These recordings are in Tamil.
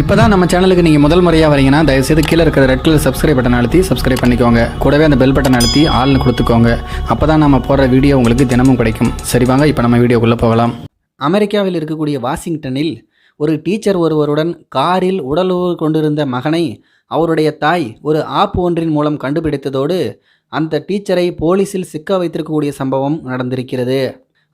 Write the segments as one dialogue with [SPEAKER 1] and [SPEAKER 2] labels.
[SPEAKER 1] இப்போ தான் நம்ம சேனலுக்கு நீங்கள் முதல் முறையாக வரீங்கன்னா தயவுசெய்து கீழே இருக்கிற ரெட் கலர் சப்ஸ்கிரைப் பட்டன் அழுத்தி சப்ஸ்கிரைப் பண்ணிக்கோங்க. கூடவே அந்த பெல் பட்டன் அழுத்தி ஆள்னு கொடுத்துக்கோங்க. அப்போ தான் நம்ம போடுற வீடியோ உங்களுக்கு தினமும் கிடைக்கும். சரி வாங்க இப்போ நம்ம வீடியோக்குள்ளே போகலாம். அமெரிக்காவில் இருக்கக்கூடிய வாஷிங்டனில் ஒரு டீச்சர் ஒருவருடன் காரில் உடலுறவு கொண்டிருந்த மகனை அவருடைய தாய் ஒரு ஆப் ஒன்றின் மூலம் கண்டுபிடித்ததோடு அந்த டீச்சரை போலீஸில் சிக்க வைத்திருக்கக்கூடிய சம்பவம் நடந்திருக்கிறது.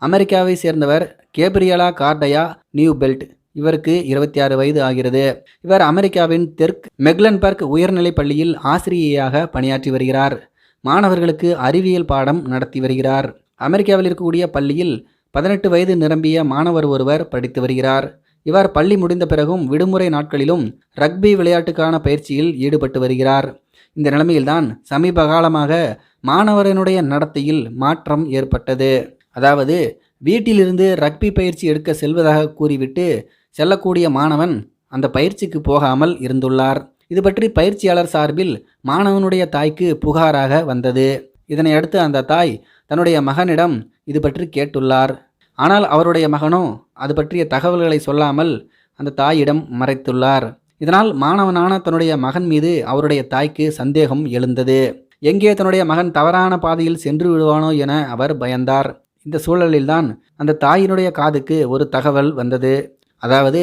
[SPEAKER 1] அமெரிக்காவை சேர்ந்தவர் கேப்ரியலா கார்டயா நியூ பெல்ட் இவருக்கு இருபத்தி ஆறு வயது ஆகிறது. இவர் அமெரிக்காவின் தெற்கு மெக்லன்பர்க் உயர்நிலைப் பள்ளியில் ஆசிரியையாக பணியாற்றி வருகிறார். மாணவர்களுக்கு அறிவியல் பாடம் நடத்தி வருகிறார். அமெரிக்காவில் இருக்கக்கூடிய பள்ளியில் பதினெட்டு வயது நிரம்பிய மாணவர் ஒருவர் படித்து வருகிறார். இவர் பள்ளி முடிந்த பிறகும் விடுமுறை நாட்களிலும் ரக்பி விளையாட்டுக்கான பயிற்சியில் ஈடுபட்டு வருகிறார். இந்த நிலைமையில்தான் சமீப காலமாக மாணவரனுடைய நடத்தையில் மாற்றம் ஏற்பட்டது. அதாவது வீட்டிலிருந்து ரக்பி பயிற்சி எடுக்க செல்வதாக கூறிவிட்டு செல்லக்கூடிய மாணவன் அந்த பயிற்சிக்கு போகாமல் இருந்துள்ளார். இது பற்றி பயிற்சியாளர் சார்பில் மாணவனுடைய தாய்க்கு புகாராக வந்தது. இதனை அடுத்து அந்த தாய் தன்னுடைய மகனிடம் இது பற்றி கேட்டுள்ளார். ஆனால் அவருடைய மகனோ அது பற்றிய தகவல்களை சொல்லாமல் அந்த தாயிடம் மறைத்துள்ளார். இதனால் மாணவனான தன்னுடைய மகன் மீது அவருடைய தாய்க்கு சந்தேகம் எழுந்தது. எங்கே தன்னுடைய மகன் தவறான பாதையில் சென்று விடுவானோ என அவர் பயந்தார். இந்த சூழலில்தான் அந்த தாயினுடைய காதுக்கு ஒரு தகவல் வந்தது. அதாவது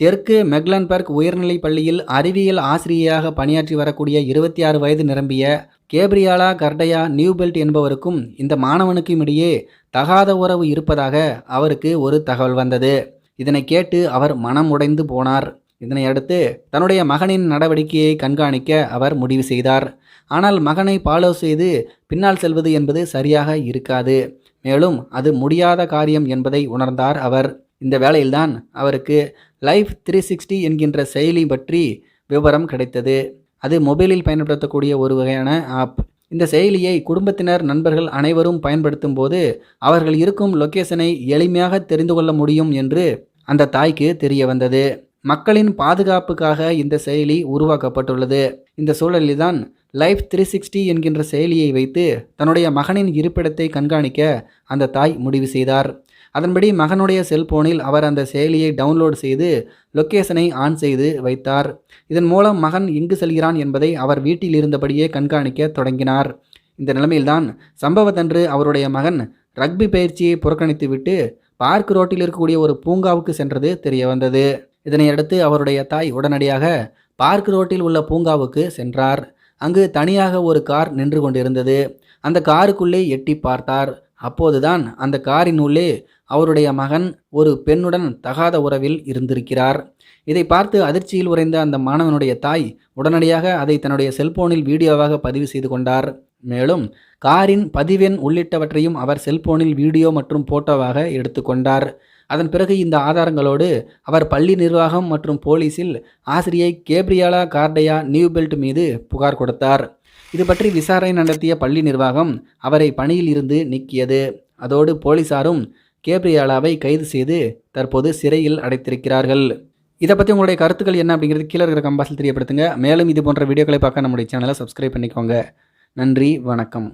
[SPEAKER 1] தெற்கு மெக்லன்பர்க் உயர்நிலைப் பள்ளியில் அறிவியல் ஆசிரியையாக பணியாற்றி வரக்கூடிய இருபத்தி ஆறு வயது நிரம்பிய கேப்ரியாலா கர்டயா நியூபெல்ட் என்பவருக்கும் இந்த மாணவனுக்கும் இடையே தகாத உறவு இருப்பதாக அவருக்கு ஒரு தகவல் வந்தது. இதனை கேட்டு அவர் மனம் உடைந்து போனார். இதனை அடுத்து தன்னுடைய மகனின் நடவடிக்கையை கண்காணிக்க அவர் முடிவு செய்தார். ஆனால் மகனை ஃபாலோ செய்து பின்னால் செல்வது என்பது சரியாக இருக்காது. மேலும் அது முடியாத காரியம் என்பதை உணர்ந்தார் அவர். இந்த வேளையில்தான் அவருக்கு லைஃப் த்ரீ சிக்ஸ்டி என்கின்ற செயலி பற்றி விவரம் கிடைத்தது. அது மொபைலில் பயன்படுத்தக்கூடிய ஒரு வகையான ஆப் இந்த செயலியை குடும்பத்தினர் நண்பர்கள் அனைவரும் பயன்படுத்தும் போது அவர்கள் இருக்கும் லொக்கேஷனை எளிமையாக தெரிந்து கொள்ள முடியும் என்று அந்த தாய்க்கு தெரிய வந்தது. மக்களின் பாதுகாப்புக்காக இந்த செயலி உருவாக்கப்பட்டுள்ளது. இந்த சூழலில்தான் லைஃப் த்ரீ சிக்ஸ்டி என்கின்ற செயலியை வைத்து தன்னுடைய மகனின் இருப்பிடத்தை கண்காணிக்க அந்த தாய் முடிவு செய்தார். அதன்படி மகனுடைய செல்போனில் அவர் அந்த செயலியை டவுன்லோட் செய்து லொக்கேஷனை ஆன் செய்து வைத்தார். இதன் மூலம் மகன் எங்கு செல்கிறான் என்பதை அவர் வீட்டில் இருந்தபடியே கண்காணிக்க தொடங்கினார். இந்த நிலைமையில்தான் சம்பவத்தன்று அவருடைய மகன் ரக்பி பயிற்சியை புறக்கணித்துவிட்டு பார்க் ரோட்டில் இருக்கக்கூடிய ஒரு பூங்காவுக்கு சென்றது தெரிய வந்தது இதனையடுத்து அவருடைய தாய் உடனடியாக பார்க் ரோட்டில் உள்ள பூங்காவுக்கு சென்றார். அங்கு தனியாக ஒரு கார் நின்று கொண்டிருந்தது. அந்த காருக்குள்ளே எட்டி பார்த்தார். அப்போதுதான் அந்த காரின் உள்ளே அவருடைய மகன் ஒரு பெண்ணுடன் தகாத உறவில் இருந்திருக்கிறார். இதை பார்த்து அதிர்ச்சியில் உறைந்த அந்த மாணவனுடைய தாய் உடனடியாக அதை தன்னுடைய செல்போனில் வீடியோவாக பதிவு செய்து கொண்டார். மேலும் காரின் பதிவெண் உள்ளிட்டவற்றையும் அவர் செல்போனில் வீடியோ மற்றும் போட்டோவாக எடுத்துக்கொண்டார் அதன் பிறகு இந்த ஆதாரங்களோடு அவர் பள்ளி நிர்வாகம் மற்றும் போலீஸில் ஆசிரியை கேப்ரியாலா கார்டையா நியூபெல்ட் மீது புகார் கொடுத்தார். இது பற்றி விசாரணை நடத்திய பள்ளி நிர்வாகம் அவரை பணியில் இருந்து நீக்கியது. அதோடு போலீசாரும் கேப்ரியாலாவை கைது செய்து தற்போது சிறையில் அடைத்திருக்கிறார்கள். இதை பற்றி உங்களுடைய கருத்துக்கள் என்ன அப்படிங்கிறது கீழே இருக்கிற கம்பாசில் தெரியப்படுத்துங்க. மேலும் இது போன்ற வீடியோக்களை பார்க்க நம்முடைய சேனலை சப்ஸ்கிரைப் பண்ணிக்கோங்க. நன்றி வணக்கம்.